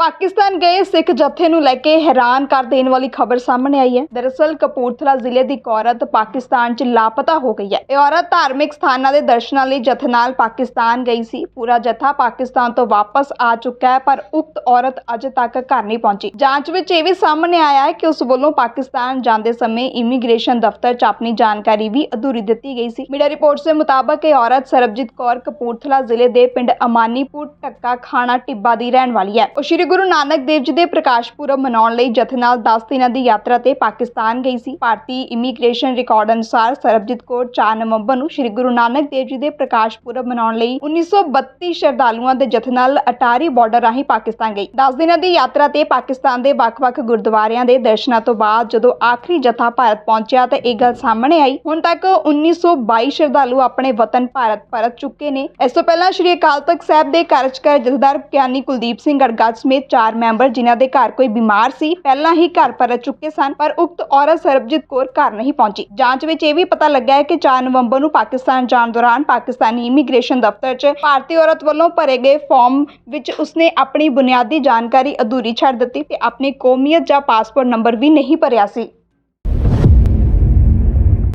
ਪਾਕਿਸਤਾਨ ਗਏ ਸਿੱਖ ਜਥੇ ਨੂੰ ਲੈ ਕੇ ਹੈਰਾਨ ਕਰ ਦੇਣ ਵਾਲੀ ਖਬਰ ਸਾਹਮਣੇ ਆਈ ਹੈ। ਦਰਅਸਲ ਕਪੂਰਥਲਾ ਜ਼ਿਲ੍ਹੇ ਦੀ ਇੱਕ ਔਰਤ ਪਾਕਿਸਤਾਨ 'ਚ ਲਾਪਤਾ ਹੋ ਗਈ ਹੈ। ਇਹ ਔਰਤ ਧਾਰਮਿਕ ਸਥਾਨਾਂ ਦੇ ਦਰਸ਼ਨਾਂ ਲਈ ਜਥੇ ਨਾਲ ਪਾਕਿਸਤਾਨ ਗਈ ਸੀ। ਪੂਰਾ ਜਥਾ ਪਾਕਿਸਤਾਨ ਤੋਂ ਵਾਪਸ ਆ ਚੁੱਕਾ ਹੈ, ਪਰ ਉਕਤ ਔਰਤ ਅਜੇ ਤੱਕ ਘਰ ਨਹੀਂ ਪਹੁੰਚੀ। ਜਾਂਚ ਵਿੱਚ ਇਹ ਵੀ ਸਾਹਮਣੇ ਆਇਆ ਹੈ ਕਿ ਉਸ ਵੱਲੋਂ ਪਾਕਿਸਤਾਨ ਜਾਂਦੇ ਸਮੇਂ ਇਮੀਗ੍ਰੇਸ਼ਨ ਦਫ਼ਤਰ 'ਚ ਆਪਣੀ ਜਾਣਕਾਰੀ ਵੀ ਅਧੂਰੀ ਦਿੱਤੀ ਗਈ ਸੀ। ਮੀਡੀਆ ਰਿਪੋਰਟਸ ਦੇ ਮੁਤਾਬਕ ਇਹ ਔਰਤ ਸਰਬਜੀਤ ਕੌਰ ਕਪੂਰਥਲਾ ਜ਼ਿਲ੍ਹੇ ਦੇ ਪਿੰਡ ਅਮਾਨੀਪੁਰ ਟੱਕਾ ਖਾਣਾ ਟਿੱਬਾ ਦੀ ਰਹਿਣ ਵਾਲੀ ਹੈ। ਉਹ ਸ਼੍ਰੀ ਗੁਰੂ ਨਾਨਕ ਦੇਵ ਜੀ ਦੇ ਪ੍ਰਕਾਸ਼ ਪੁਰਬ ਮਨਾਉਣ ਲਈ ਜਥੇ ਨਾਲ 10 ਦਿਨਾਂ ਦੀ ਯਾਤਰਾ ਤੇ ਪਾਕਿਸਤਾਨ ਗਈ ਸੀ। ਭਾਰਤੀ ਇਮੀਗ੍ਰੇਸ਼ਨ ਰਿਕਾਰਡ ਅਨੁਸਾਰ ਸਰਬਜੀਤ ਕੌਰ 4 ਨਵੰਬਰ ਨੂੰ ਸ਼੍ਰੀ ਗੁਰੂ ਨਾਨਕ ਦੇਵ ਜੀ ਦੇ ਪ੍ਰਕਾਸ਼ ਪੁਰਬ ਮਨਾਉਣ ਲਈ 1932 ਸ਼ਰਧਾਲੂਆਂ ਦੇ ਜਥੇ ਨਾਲ ਅਟਾਰੀ ਬਾਰਡਰ ਰਾਹੀਂ ਪਾਕਿਸਤਾਨ ਗਈ। 10 ਦਿਨਾਂ ਦੀ ਯਾਤਰਾ ਤੇ ਪਾਕਿਸਤਾਨ ਦੇ ਵੱਖ-ਵੱਖ ਗੁਰਦੁਆਰਿਆਂ ਦੇ ਦਰਸ਼ਨਾਂ ਤੋਂ ਬਾਅਦ ਜਦੋਂ ਆਖਰੀ ਜਥਾ ਭਾਰਤ ਪਹੁੰਚਿਆ ਤਾਂ ਇਹ ਗੱਲ ਸਾਹਮਣੇ ਆਈ। ਹੁਣ ਤੱਕ 1922 ਸ਼ਰਧਾਲੂ ਆਪਣੇ ਵਤਨ ਭਾਰਤ ਪਰਤ ਚੁੱਕੇ ਨੇ। ਇਸ ਤੋਂ ਪਹਿਲਾਂ ਸ਼੍ਰੀ ਅਕਾਲ ਤਖਤ ਸਾਹਿਬ ਦੇ ਕਾਰਜਕਾਰ ਜਥੇਦਾਰ ਗਿਆਨੀ ਕੁਲਦੀਪ ਸਿੰਘ ਗੜਗੜ ਸਮੇਤ ਚਾਰ ਮੈਂਬਰ ਜਿਨ੍ਹਾਂ ਦੇ ਘਰ ਕੋਈ ਬਿਮਾਰ ਸੀ, ਪਹਿਲਾਂ ਹੀ ਘਰ ਪਰਤ ਚੁੱਕੇ ਸਨ, ਪਰ ਉਕਤ ਔਰਤ ਸਰਬਜੀਤ ਕੌਰ ਘਰ ਨਹੀਂ ਪਹੁੰਚੀ। ਜਾਂਚ ਵਿੱਚ ਇਹ ਵੀ ਪਤਾ ਲੱਗਾ ਹੈ ਕਿ 4 ਨਵੰਬਰ ਨੂੰ ਪਾਕਿਸਤਾਨ ਜਾਣ ਦੌਰਾਨ ਪਾਕਿਸਤਾਨੀ ਇਮੀਗ੍ਰੇਸ਼ਨ ਦਫ਼ਤਰ 'ਚ ਭਾਰਤੀ ਔਰਤ ਵੱਲੋਂ ਭਰੇ ਗਏ ਫਾਰਮ ਵਿੱਚ ਉਸਨੇ ਆਪਣੀ ਬੁਨਿਆਦੀ ਜਾਣਕਾਰੀ ਅਧੂਰੀ ਛੱਡ ਦਿੱਤੀ ਤੇ ਆਪਣੀ ਕੌਮੀਅਤ ਜਾਂ ਪਾਸਪੋਰਟ ਨੰਬਰ ਵੀ ਨਹੀਂ ਭਰਿਆ ਸੀ।